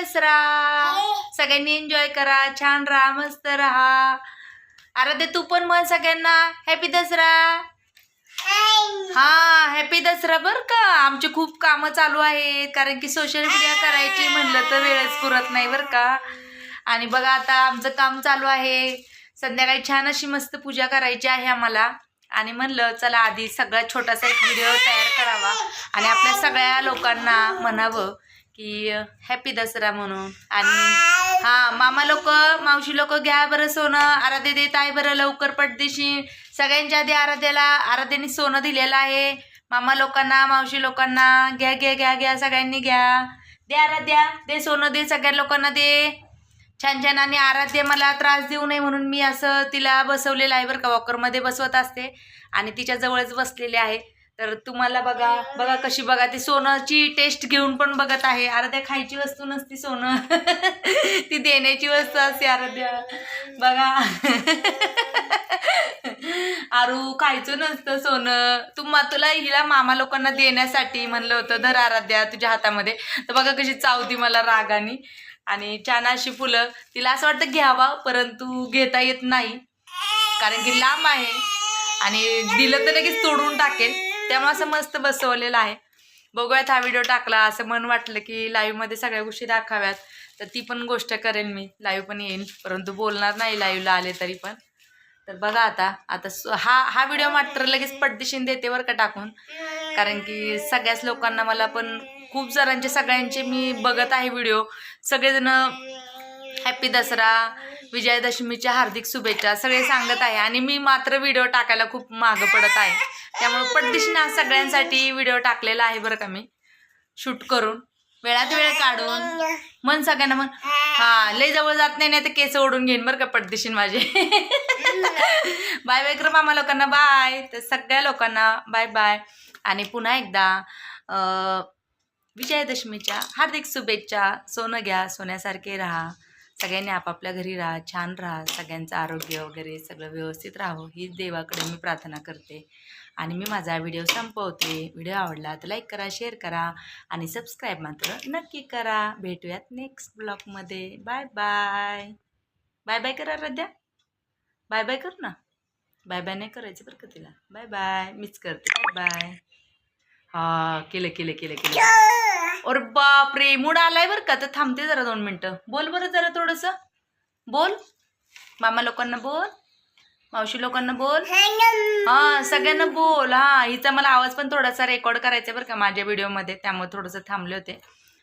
दसरा. सगळ्यांनी एन्जॉय करा. छान राहा मस्त राहा. आराध्या तू पण म्हण सगळ्यांना. हॅपी दसरा. हा हॅपी दसरा बर का. आमचे खूप कामं चालू आहेत. कारण की सोशल मीडिया करायची म्हणलं तर वेळच पुरत नाही बर का. आणि बघा आता आमचं काम चालू आहे. संध्याकाळी छान अशी मस्त पूजा करायची आहे आम्हाला. आणि म्हणलं चला आधी सगळा छोटासा एक व्हिडिओ तयार करावा. आणि आपल्या सगळ्या लोकांना म्हणावं की हॅपी दसरा म्हणून. आणि हा मामा लोक मावशी लोक घ्या बरं सोनं आराध्य देत आहे बरं लवकर पटदिशी सगळ्यांच्या आधी आराध्याला आराध्याने सोनं दिलेलं आहे. मामा लोकांना मावशी लोकांना घ्या घ्या घ्या घ्या सगळ्यांनी घ्या. दे आराध्या दे सोनं दे सगळ्या लोकांना दे. छान छान आणि आराध्य मला त्रास देऊ नये म्हणून मी असं तिला बसवलेलं आहे बरं का वॉकरमध्ये बसवत असते. आणि तिच्या जवळच बसलेले आहे. तर तुम्हाला बघा बघा कशी बघा ती सोनची टेस्ट घेऊन पण बघत आहे. आराध्या खायची वस्तू नसती सोनं. ती देण्याची वस्तू असते आराध्या. बघा. आरू खायचं नसतं सोनं. तू तुला हिला मामा लोकांना देण्यासाठी म्हणलं होतं धर आराध्या तुझ्या हातामध्ये. तर बघा कशी चावती मला रागानी. आणि छान अशी फुलं. तिला असं वाटतं घ्यावा परंतु घेता येत नाही. कारण की लांब आहे. आणि दिलं तर लगेच तोडून टाकेल. त्यामुळे असं मस्त बसवलेलं आहे. बघूयात हा व्हिडिओ टाकला असं मन वाटलं की लाईव्हमध्ये सगळ्या गोष्टी दाखाव्यात तर ती पण गोष्ट करेन मी. लाईव्ह पण येईन. परंतु बोलणार नाही लाईव्हला आले तरी पण. तर बघा आता. आता स- हा हा व्हिडिओ मात्र लगेच पटदिशीन देते बरं का टाकून. कारण की सगळ्याच लोकांना मला पण खूप जणांचे सगळ्यांचे मी बघत आहे व्हिडिओ सगळेजण हॅपी दसरा विजयादशमीच्या हार्दिक शुभेच्छा सगळे सांगत आहे. आणि मी मात्र व्हिडिओ टाकायला खूप मागं पडत आहे. त्यामुळे पटदिशीनं सगळ्यांसाठी व्हिडिओ टाकलेला आहे बरं का मी. शूट करून. वेळात वेळ काढून. मन सगळ्यांना मन हा लय जवळ जात नाही नाही तर केस ओढून घेईन बरं का पटदिशीन माझे. बाय बाय कर मामा लोकांना. बाय तर सगळ्या लोकांना बाय बाय आणि पुन्हा एकदा विजयादशमीच्या हार्दिक शुभेच्छा. सोनं घ्या सोन्यासारखे राहा. सगळ्यांनी आपापल्या घरी राहा छान राहा सगळ्यांचं आरोग्य वगैरे सगळं व्यवस्थित राहावं हीच देवाकडे मी प्रार्थना करते. आणि मी माझा व्हिडिओ संपवते. व्हिडिओ आवडला तर लाईक करा शेअर करा आणि सबस्क्राईब मात्र नक्की करा. भेटूयात नेक्स्ट ब्लॉगमध्ये. Bye bye. बाय बाय करा रद्या बाय बाय कर ना. बाय बाय नाही करायचं बरं का तिला. Bye bye. मीच करते. Bye bye. हा केलं केलं केलं केलं. और बापरे मूड आलाय बरं का? तर थांबते जरा दोन मिनटं. बोल बरं जरा थोडंसं. बोल. मामा लोकांना बोल. मावशी लोकांना बोल. हा सगळ्यांना बोल. हा हिचा मला आवाज पण थोडासा रेकॉर्ड करायचा आहे बरं का माझ्या व्हिडिओमध्ये त्यामुळे थोडंसं थांबले होते.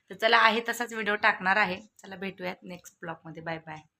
तर चला आहे तसाच व्हिडिओ टाकणार आहे. चला भेटूयात नेक्स्ट ब्लॉगमध्ये. Bye bye.